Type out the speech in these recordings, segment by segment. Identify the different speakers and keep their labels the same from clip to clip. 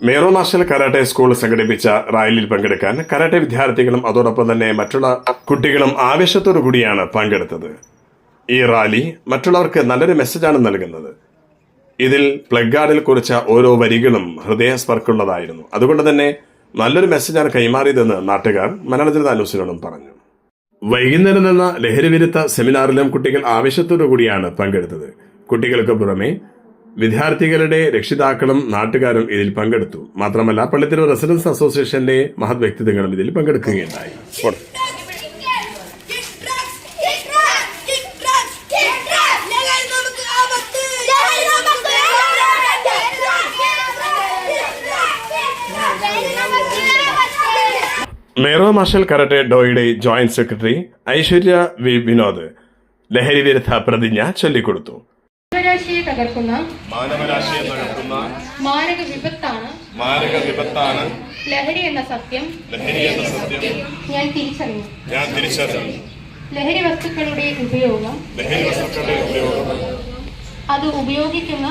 Speaker 1: മേറോ marshal karate school സംഘടിപ്പിച്ച റാലിയിൽ പങ്കെടുക്കാൻ കരാട്ടെ വിദ്യാർത്ഥികളും അതോടൊപ്പം തന്നെ മറ്റുള്ള കുട്ടികളും ആവേശത്തോടു കൂടിയാണ് പങ്കെടുത്തത്. ഈ റാലി മറ്റുള്ളവർക്ക് നല്ലൊരു മെസ്സേജാണ് നൽകുന്നത്. ഇതിൽ പ്ലഗ്ഗാർഡിൽ കുറിച്ച ഓരോ വരികളും ഹൃദയസ്പർക്കുള്ളതായിരുന്നു. അതുകൊണ്ട് തന്നെ നല്ലൊരു മെസ്സേജാണ് കൈമാറിയതെന്ന് നാട്ടുകാർ മലയാള ജനതാ പറഞ്ഞു. വൈകുന്നേരം നടന്ന ലഹരിവിരുദ്ധ സെമിനാറിലും കുട്ടികൾ ആവേശത്തോടു കൂടിയാണ് പങ്കെടുത്തത്. കുട്ടികൾക്ക് പുറമെ വിദ്യാർത്ഥികളുടെ രക്ഷിതാക്കളും നാട്ടുകാരും ഇതിൽ പങ്കെടുത്തു. മാത്രമല്ല പള്ളിത്തിരു റെസിഡൻസ് അസോസിയേഷന്റെ മഹത് വ്യക്തിത്വങ്ങളും ഇതിൽ പങ്കെടുക്കുകയുണ്ടായി! മേറോ marshal karate ഡോയുടെ joint secretary Aishwarya V Vinod ലഹരി വിരുദ്ധ പ്രതിജ്ഞ ചൊല്ലിക്കൊടുത്തു.
Speaker 2: മാനവരാശിയെ തകർക്കുന്ന
Speaker 1: മാനവരാശിയെ തകർക്കുന്ന
Speaker 2: മാരക വിപത്താണ്
Speaker 1: മാരക വിപത്താണ്
Speaker 2: ലഹരി എന്ന സത്യം
Speaker 1: ലഹരി എന്ന സത്യം
Speaker 2: ഞാൻ തിരിച്ചറിഞ്ഞു.
Speaker 1: ഞാൻ തിരിച്ചറിഞ്ഞു.
Speaker 2: ലഹരി വസ്തുക്കളുടെ ഉപയോഗം
Speaker 1: ലഹരി വസ്തുക്കളുടെ ഉപയോഗം
Speaker 2: അത് ഉപയോഗിക്കുന്ന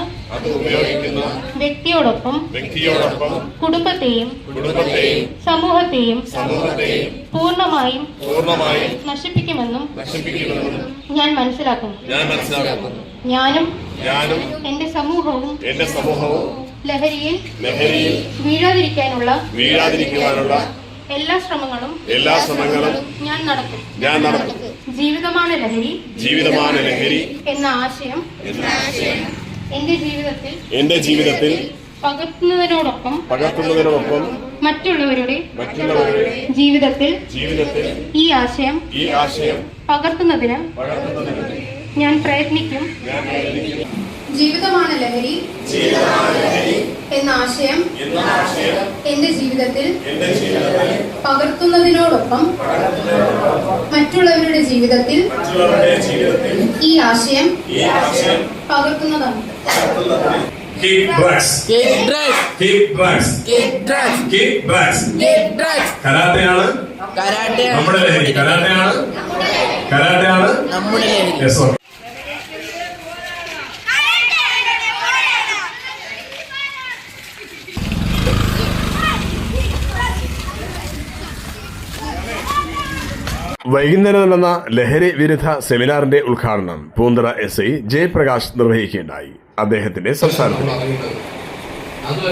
Speaker 2: വ്യക്തിയോടൊപ്പം
Speaker 1: വ്യക്തിയോടൊപ്പം
Speaker 2: കുടുംബത്തെയും
Speaker 1: കുടുംബത്തെയും
Speaker 2: സമൂഹത്തെയും
Speaker 1: സമൂഹത്തെയും
Speaker 2: പൂർണമായും
Speaker 1: പൂർണമായും
Speaker 2: നശിപ്പിക്കുമെന്നും
Speaker 1: നശിപ്പിക്കുമെന്ന്
Speaker 2: ഞാൻ മനസ്സിലാക്കുന്നു.
Speaker 1: ഞാൻ മനസ്സിലാക്കുന്നു.
Speaker 2: ഞാനും
Speaker 1: ഞാനും
Speaker 2: എന്റെ സമൂഹവും
Speaker 1: എന്റെ സമൂഹവും
Speaker 2: ലഹരിയിൽ
Speaker 1: ലഹരിയിൽ
Speaker 2: വീഴാതിരിക്കാനുള്ള
Speaker 1: വീഴാതിരിക്കുവാനുള്ള
Speaker 2: എല്ലാ ശ്രമങ്ങളും
Speaker 1: എല്ലാ ശ്രമങ്ങളും
Speaker 2: ഞാൻ നടത്തും.
Speaker 1: ഞാൻ നടത്തും.
Speaker 2: ജീവിതമാണ് ലഹരി.
Speaker 1: ജീവിതമാണ് ലഹരി.
Speaker 2: എന്ന ആശയം. എന്റെ ജീവിതത്തിൽ
Speaker 1: എന്റെ ജീവിതത്തിൽ
Speaker 2: പകർത്തുന്നതിനോടൊപ്പം
Speaker 1: പകർത്തുന്നതിനോടൊപ്പം
Speaker 2: മറ്റുള്ളവരുടെ
Speaker 1: മറ്റുള്ളവരുടെ
Speaker 2: ജീവിതത്തിൽ
Speaker 1: ജീവിതത്തിൽ
Speaker 2: ഈ ആശയം
Speaker 1: ഈ ആശയം
Speaker 2: പകർത്തുന്നതിന് ഞാൻ പ്രയത്നിക്കും. ജീവിതമാണ് ലഹരി എന്ന ആശയം എന്റെ ജീവിതത്തിൽ പകർത്തുന്നതിനോടൊപ്പം മറ്റുള്ളവരുടെ ജീവിതത്തിൽ ഈ ആശയം പകർത്തുന്നതാണ്.
Speaker 3: Drugs.
Speaker 4: Drugs,
Speaker 3: drugs.
Speaker 4: drugs,
Speaker 3: drugs.
Speaker 4: drugs.
Speaker 3: കരാട്ടയാണ്
Speaker 4: കരാട്ടെ
Speaker 3: നമ്മുടെ കരാട്ടയാണ് കരാട്ടയാണ്
Speaker 4: നമ്മുടെ
Speaker 1: വൈകുന്നേരം നടന്ന ലഹരി വിരുദ്ധ സെമിനാറിന്റെ ഉദ്ഘാടനം പൂന്തറ എസ് ഐ ജയപ്രകാശ് നിർവഹിക്കുകയുണ്ടായി. അദ്ദേഹത്തിന്റെ സംസാരത്തിൽ